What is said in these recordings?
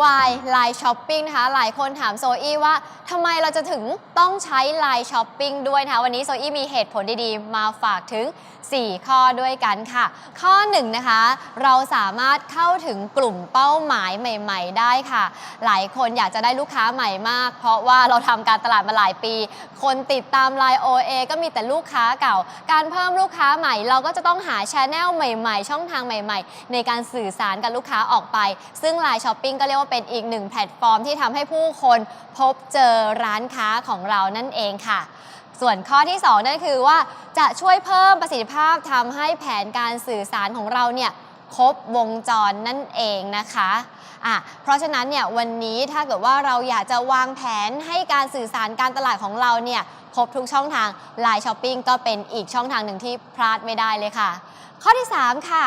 Why Line Shopping นะคะ หลายคนถามโซอี้ว่าทำไมเราจะถึงต้องใช้ Line Shopping ด้วยนะคะ วันนี้โซอี้มีเหตุผลดีๆ มาฝากถึง 4 ข้อด้วยกันค่ะ ข้อ1นนะคะ เราสามารถเข้าถึงกลุ่มเป้าหมายใหม่ ๆ ได้ค่ะ หลายคนอยากจะได้ลูกค้าใหม่มาก เพราะว่าเราทำการตลาดมาหลายปี คนติดตาม Line OA ก็มีแต่ลูกค้าเก่า การเพิ่มลูกค้าใหม่ เราก็จะต้องหาช n แนลใหม่ ๆ ช่องทางใหม่ ๆ ในการสื่อสารกับลูกค้าออกไป ซึ่ง Line Shopping ก็เรียกว่าเป็นอีกหนึ่งแพลตฟอร์มที่ทำให้ผู้คนพบเจอร้านค้าของเรานั่นเองค่ะ ส่วนข้อที่ 2 นั่นคือว่าจะช่วยเพิ่มประสิทธิภาพทำให้แผนการสื่อสารของเราเนี่ยครบวงจรนั่นเองนะคะอะเพราะฉะนั้นเนี่ยวันนี้ถ้าเกิดว่าเราอยากจะวางแผนให้การสื่อสารการตลาดของเราเนี่ยครบทุกช่องทาง Line Shopping ก็เป็นอีกช่องทางหนึ่งที่พลาดไม่ได้เลยค่ะ ข้อที่ 3 ค่ะ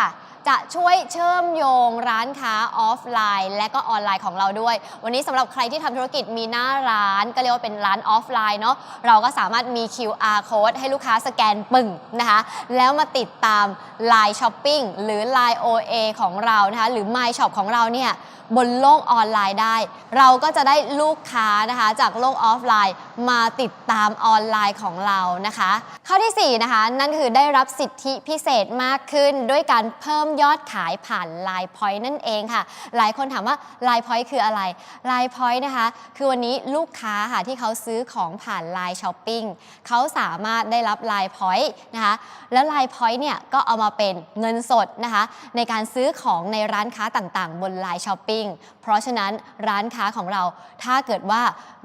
จะช่วยเชื่อมโยงร้านค้าออฟไลน์ และก็ออนไลน์ของเราด้วย วันนี้สำหรับใครที่ทำธุรกิจมีหน้าร้าน ก็เรียกว่าเป็นร้านออฟไลน์เนาะเราก็สามารถมี QR code ให้ลูกค้าสแกนปึ่งนะคะแล้วมาติดตาม Line Shopping หรือ Line OA ของเรานะคะหรือ My Shop ของเราเนี่ยบนโลกออนไลน์ได้ เราก็จะได้ลูกค้านะคะจากโลกออฟไลน์มาติดตามออนไลน์ของเรานะคะ ข้อทีสี่4 นะคะ นั่นคือได้รับสิทธิพิเศษมากขึ้นด้วยการเพิ่มยอดขายผ่าน Line Point นั่นเองค่ะ หลายคนถามว่า Line Point คืออะไร Line Point นะคะ คือวันนี้ลูกค้าค่ะที่เขาซื้อของผ่าน Line Shopping เขาสามารถได้รับ Line Point นะคะแล้ว Line Point เนี่ยก็เอามาเป็นเงินสดนะคะในการซื้อของในร้านค้าต่างๆ บน Line Shopping เพราะฉะนั้นร้านค้าของเราถ้าเกิดว่า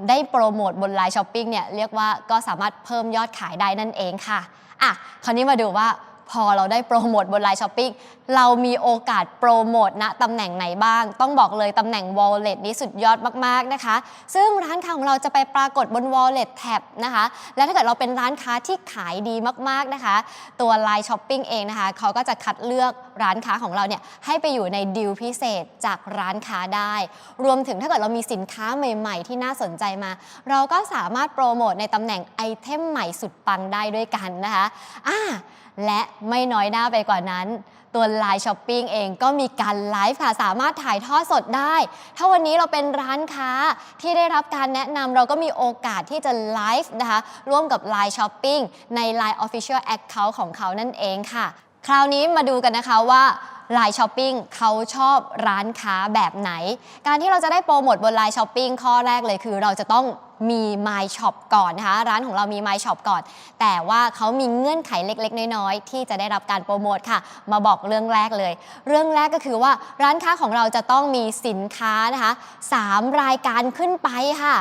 ได้โปรโมทบน Line Shopping เนี่ยเรียกว่าก็สามารถเพิ่มยอดขายได้นั่นเองค่ะอะคราวนี้มาดูว่า พอเราได้โปรโมทบน Line Shopping เรามีโอกาสโปรโมทณตำแหน่งไหนบ้าง ต้องบอกเลยตำแหน่ง Wallet นี้สุดยอดมาก ๆ นะคะ ซึ่งร้านค้าของเราจะไปปรากฏบน Wallet Tab นะคะ และถ้าเกิดเราเป็นร้านค้าที่ขายดีมาก ๆ นะคะ ตัว Line Shopping เองนะคะเขาก็จะคัดเลือกร้านค้าของเราเนี่ยให้ไปอยู่ในดีลพิเศษจากร้านค้าได้ รวมถึงถ้าเกิดเรามีสินค้าใหม่ ๆ ที่น่าสนใจมา เราก็สามารถโปรโมทในตำแหน่งไอเทมใหม่สุดปังได้ด้วยกันนะคะอ่า และไม่น้อยหน้าไปกว่านั้น ตัว Line Shopping เองก็มีการไลฟ์ค่ะ สามารถถ่ายทอดสดได้ ถ้าวันนี้เราเป็นร้านค้าที่ได้รับการแนะนำเราก็มีโอกาสที่จะไลฟ์นะคะร่วมกับ Line Shopping ใน Line Official Account ของเขานั่นเองค่ะ คราวนี้มาดูกันนะคะว่า Line Shopping เขาชอบร้านค้าแบบไหน การที่เราจะได้โปรโมทบน Line Shopping ข้อแรกเลยคือ เราจะต้อง มี My Shop ก่อนนะคะ ร้านของเรามี My Shop ก่อน แต่ว่าเขามีเงื่อนไขเล็ก ๆ น้อย ๆ ที่จะได้รับการโปรโมทค่ะ มาบอกเรื่องแรกเลย เรื่องแรกก็คือว่าร้านค้าของเราจะต้องมีสินค้านะคะ 3 รายการขึ้นไปค่ะ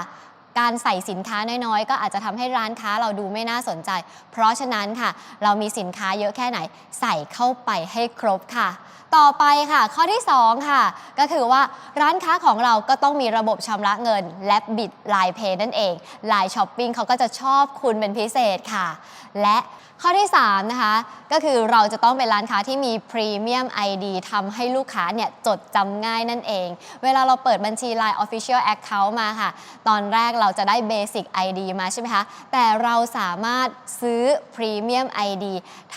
การใส่สินค้าน้อยๆ ก็อาจจะทำให้ร้านค้าเราดูไม่น่าสนใจ เพราะฉะนั้นค่ะ เรามีสินค้าเยอะแค่ไหนใส่เข้าไปให้ครบค่ะ ต่อไปค่ะ ข้อที่ 2 ค่ะ ก็คือว่าร้านค้าของเราก็ต้องมีระบบชำระเงิน และบิดลายเพย์นั่นเองลายช้อปปิ้งเขาก็จะชอบคุณเป็นพิเศษค่ะ และข้อที่ 3 นะคะ ก็คือเราจะต้องเป็นร้านค้าที่มีพรีเมียม ID ทำให้ลูกค้าเนี่ยจดจำง่ายนั่นเอง เวลาเราเปิดบัญชี Line Official Account มาค่ะ ตอนแรกเราจะได้ Basic ID มาใช่ไหมคะ แต่เราสามารถซื้อพรีเมียม ID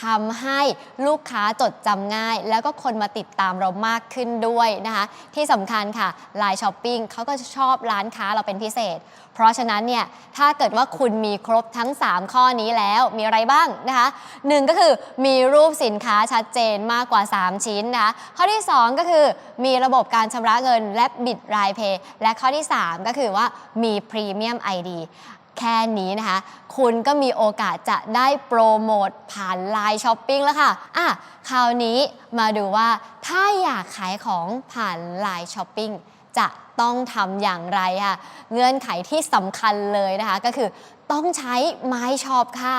ทำให้ลูกค้าจดจำง่าย แล้วก็คนมาติดตามเรามากขึ้นด้วยนะคะ ที่สำคัญค่ะ Line Shopping เขาก็ชอบร้านค้าเราเป็นพิเศษ เพราะฉะนั้นเนี่ย ถ้าเกิดว่าคุณมีครบทั้ง 3 ข้อนี้แล้วมีอะไรบ้างนะคะหนึ่งก็คือมีรูปสินค้าชัดเจนมากกว่า 3 ชิ้นนะคะข้อที่ 2 ก็คือมีระบบการชำระเงินและบิดรายเพย์และข้อที่ 3 ก็คือว่ามีพรีเมียม ID แค่นี้นะคะ คุณก็มีโอกาสจะได้โปรโมทผ่านไลน์ช้อปปิ้งแล้วค่ะ อะ คราวนี้มาดูว่าถ้าอยากขายของผ่านไลน์ช้อปปิ้งจะต้องทำอย่างไรค่ะ เงื่อนไขที่สำคัญเลยนะคะ ก็คือต้องใช้ My Shop ค่ะ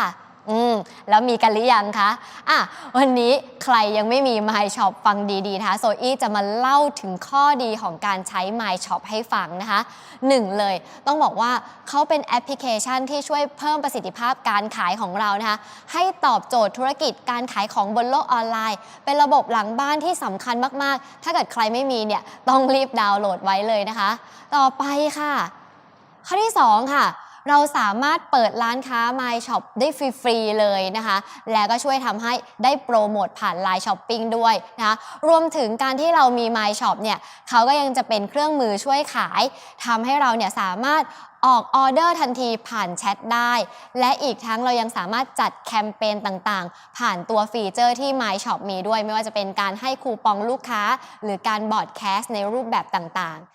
อืมแล้วมีกันหรือยังคะอะวันนี้ใครยังไม่มี My Shop ฟังดีๆนะคะโซอี้จะมาเล่าถึงข้อดีของการใช้ My Shop ให้ฟังนะคะหนึ่งเลยต้องบอกว่าเขาเป็นแอปพลิเคชันที่ช่วยเพิ่มประสิทธิภาพการขายของเรานะคะให้ตอบโจทย์ธุรกิจการขายของบนโลกออนไลน์ เป็นระบบหลังบ้านที่สำคัญมากๆ ถ้าเกิดใครไม่มีเนี่ยต้องรีบดาวน์โหลดไว้เลยนะคะ ต่อไปค่ะ ข้อที่ 2 ค่ะ เราสามารถเปิดร้านค้า My Shop ได้ฟรีๆเลยนะคะ แล้วก็ช่วยทำให้ได้โปรโมทผ่าน Line Shopping ด้วยนะคะรวมถึงการที่เรามี My Shop เนี่ยเขาก็ยังจะเป็นเครื่องมือช่วยขายทำให้เราเนี่ยสามารถออกออเดอร์ทันทีผ่านแชทได้ และอีกทั้งเรายังสามารถจัดแคมเปญต่างๆ ผ่านตัวฟีเจอร์ที่ My Shop มีด้วย ไม่ว่าจะเป็นการให้คูปองลูกค้า หรือการบอร์ดแคสต์ในรูปแบบต่างๆ